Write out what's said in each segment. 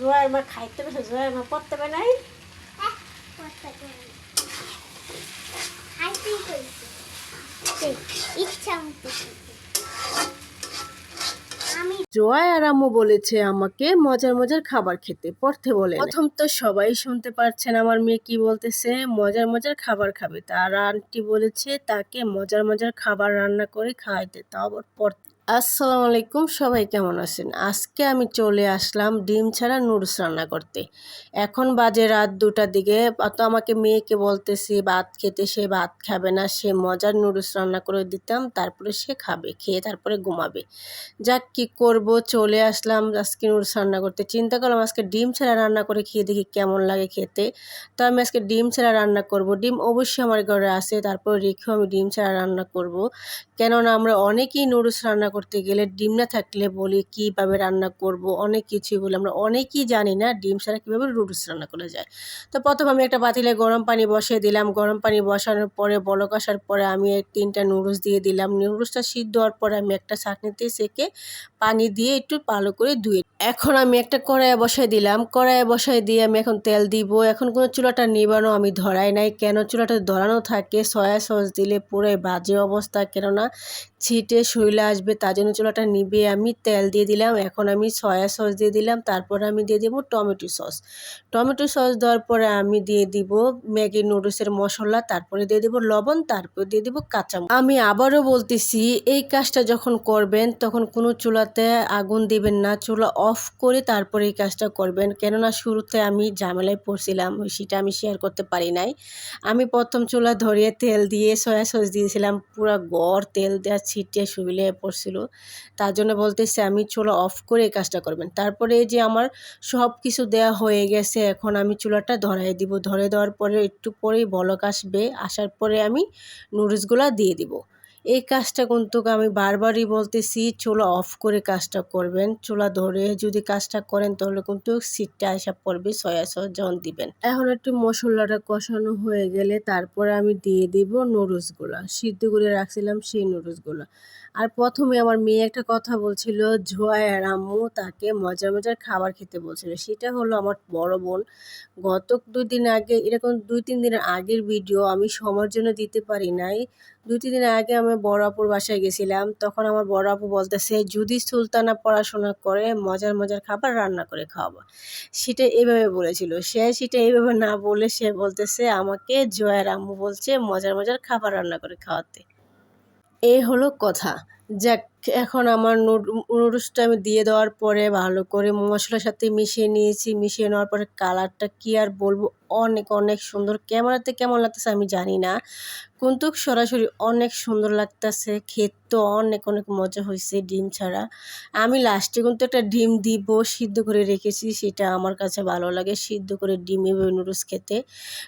জোয়ার মা খাইতে জোয়ার মা পড়তে পারে নাই? আর আম্মু বলেছে আমাকে মজার মজার খাবার খেতে, পড়তে বলে প্রথম তো সবাই শুনতে পারছেন আমার মেয়ে কি বলতেছে? মজার মজার খাবার খাবে। তার আন্টি বলেছে তাকে মজার মজার খাবার রান্না করে খাওয়াইতে, তাও আবার পড়তে আসসালামু আলাইকুম সবাই কেমন আছেন? আজকে আমি চলে আসলাম ডিম ছাড়া নুডলস রান্না করতে। এখন বাজে রাত দুটার দিকে। তো আমাকে মেয়েকে বলতেছি, ভাত খেতে সে ভাত খাবে না, সে মজার নুডলস রান্না করে দিতাম, তারপরে সে খাবে, খেয়ে তারপরে ঘুমাবে। যাক, কি করব? চলে আসলাম আজকে নুডলস রান্না করতে। চিন্তা করলাম আজকে ডিম ছাড়া রান্না করে খেয়ে দেখি কেমন লাগে খেতে। তো আমি আজকে ডিম ছাড়া রান্না করব। ডিম অবশ্যই আমার ঘরে আছে, তারপর রেখেও আমি ডিম ছাড়া রান্না করব। কেননা আমরা অনেকেই নুডলস রান্না করতে গেলে ডিম না থাকলে বলি কীভাবে রান্না করব, অনেক কিছুই বলি। আমরা অনেকেই জানি না ডিম ছাড়া কীভাবে নুডলস রান্না করা যায়। তো প্রথম আমি একটা পাতিলে গরম পানি বসিয়ে দিলাম। গরম পানি বসানোর পরে, বলক আসার পরে আমি তিনটা নুডলস দিয়ে দিলাম। নুডলসটা সিদ্ধ হওয়ার পরে আমি একটা চাটনিতে সেকে পানি দিয়ে একটু ভালো করে ধুয়ে এখন আমি একটা কড়াইয়ে বসাই দিলাম। কড়াইয়ে বসাই দিয়ে আমি এখন তেল দিব। এখন কোনো চুলাটা নিবানো আমি ধরাই নাই। কেন? চুলাটা ধরানো থাকে। সয়া সস দিলে পুরো বাজে অবস্থা। কেননা ছিটে শৈলে আসবে, তার জন্য চুলাটা নিবে আমি তেল দিয়ে দিলাম, এখন আমি সয়া সস দিয়ে দিলাম, তারপরে আমি দিয়ে দেবো টমেটো সস। টমেটো সস দেওয়ার পরে আমি দিয়ে দিব ম্যাগি নুডলসের মশলা, তারপরে দিয়ে দেবো লবণ, তারপরে দিয়ে দেবো কাঁচা আমি আবারও বলতেছি, এই কাজটা যখন করবেন তখন কোনো চুলাতে আগুন দিবেন না, চুলা অফ করে তারপরে এই কাজটা করবেন। কেননা শুরুতে আমি ঝামেলায় পড়ছিলাম, সেটা আমি শেয়ার করতে পারি নাই। আমি প্রথম চুলা ধরিয়ে তেল দিয়ে সয়া সস দিয়েছিলাম, পুরো গড় তেল দেওয়া ছিটিয়ে শুবিলে পড়ছিল। তার জন্য বলতেছে, আমি চুলা অফ করে কাজটা করবেন। তারপরে যে আমার সব কিছু দেয়া হয়ে গেছে, এখন আমি চুলাটা ধরাই দিব। ধরে দেওয়ার পরে একটু পরেই বলক আসবে। আসার পরে আমি নুডলসগুলো দিয়ে দিব। এই কাজটা কিন্তু আমি বারবারই বলতেছি, চুলা অফ করে কাজটা করবেন। চুলা ধরে যদি কাজটা করেন, তাহলে কিন্তু সিটটা আসা পড়বে, সয়া সস যখন দিবেন। এখন একটু মশলাটা কষানো হয়ে গেলে তারপরে আমি দিয়ে দিব নুডলসগুলো। সিদ্ধ করে রাখছিলাম সেই নুডলসগুলো। আর প্রথমে আমার মেয়ে একটা কথা বলছিল জোয়া আর আম্মু তাকে মজার মজার খাবার খেতে বলছিল। সেটা হলো আমার বড় বোন। গত দুই দিন আগে, এরকম দুই তিন দিনের আগের ভিডিও আমি সময়ের জন্য দিতে পারি নাই। দুই তিন দিন আগে আমি বড় আপুর বাসায় গেছিলাম। তখন আমার বড় আপু বলতেছে, যদি সুলতানা পড়াশোনা করে, মজার মজার খাবার রান্না করে খাওয়াবো। সেটা এভাবে বলেছিল। সে সেটা এইভাবে না বলে সে বলতেছে, আমাকে জয়ের আম্মু বলছে মজার মজার খাবার রান্না করে খাওয়াতে। এই হলো কথা। যাক, এখন আমার নুডলসটা আমি দিয়ে দেওয়ার পরে ভালো করে মশলার সাথে মিশিয়ে নিয়েছি। মিশিয়ে নেওয়ার পরে কালারটা কি আর বলব? অনেক অনেক সুন্দর। ক্যামেরাতে কেমন লাগতেছে আমি জানি না। কিন্তু সরাসরি অনেক সুন্দর লাগতেছে। খেতে অনেক অনেক মজা হয়েছে ডিম ছাড়া। আমি লাস্টে কিন্তু একটা ডিম দিব সিদ্ধ করে রেখেছি, সেটা আমার কাছে ভালো লাগে সিদ্ধ করে ডিম এভাবে নুডলস খেতে।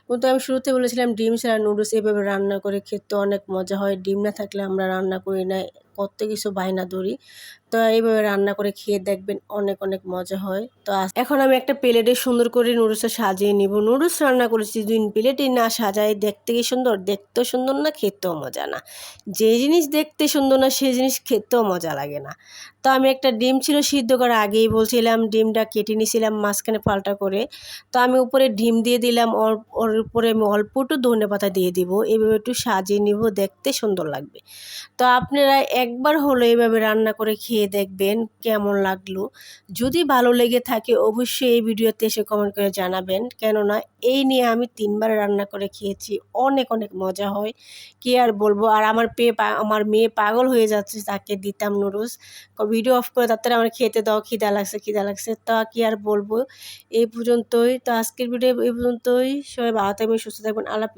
কিন্তু আমি শুরুতে বলেছিলাম ডিম ছাড়া নুডলস এভাবে রান্না করে খেতে অনেক মজা হয়। ডিম না থাকলে আমরা রান্না করি না। কত কিছু বায়না ধরি। তো এইভাবে রান্না করে খেয়ে দেখবেন অনেক অনেক মজা হয়। তো এখন আমি একটা প্লেটে সুন্দর করে নুডলসটা সাজিয়ে নিব। নুডলস রান্না করেছি দুই প্লেটে না সাজাই দেখতে কি সুন্দর? দেখতেও সুন্দর না, খেতেও মজা না। যে জিনিস দেখতে সুন্দর না সেই জিনিস খেতেও মজা লাগে না। তো আমি একটা ডিম ছিল সিদ্ধ করার আগেই বলছিলাম, ডিমটা কেটে নিয়েছিলাম মাঝখানে পাল্টা করে। তো আমি উপরে ডিম দিয়ে দিলাম ওর উপরে আমি অল্প একটু ধনে পাতা দিয়ে দিব। এভাবে একটু সাজিয়ে নিব, দেখতে সুন্দর লাগবে। তো আপনারা একবার হলো এভাবে রান্না করে খেয়ে দেখবেন কেমন লাগল। যদি ভালো লেগে থাকে অবশ্যই এই ভিডিওতে এসে কমেন্ট করে জানাবেন। কেননা এই নিয়ে আমি তিনবার রান্না করে খেয়েছি, অনেক অনেক মজা হয়। কি আর বলব? আর আমার পেয়ে আমার মেয়ে পাগল হয়ে যাচ্ছে, তাকে দিতাম নুডলস। ভিডিও অফ করে তাড়াতাড়ি আমার খেতে দাও, খিদা লাগছে খিদা লাগছে। তা কি আর বলব? এই পর্যন্তই। তো আজকের ভিডিও এই পর্যন্তই। সবাই ভালো থাকবেন, সুস্থ থাকবেন। আল্লাহ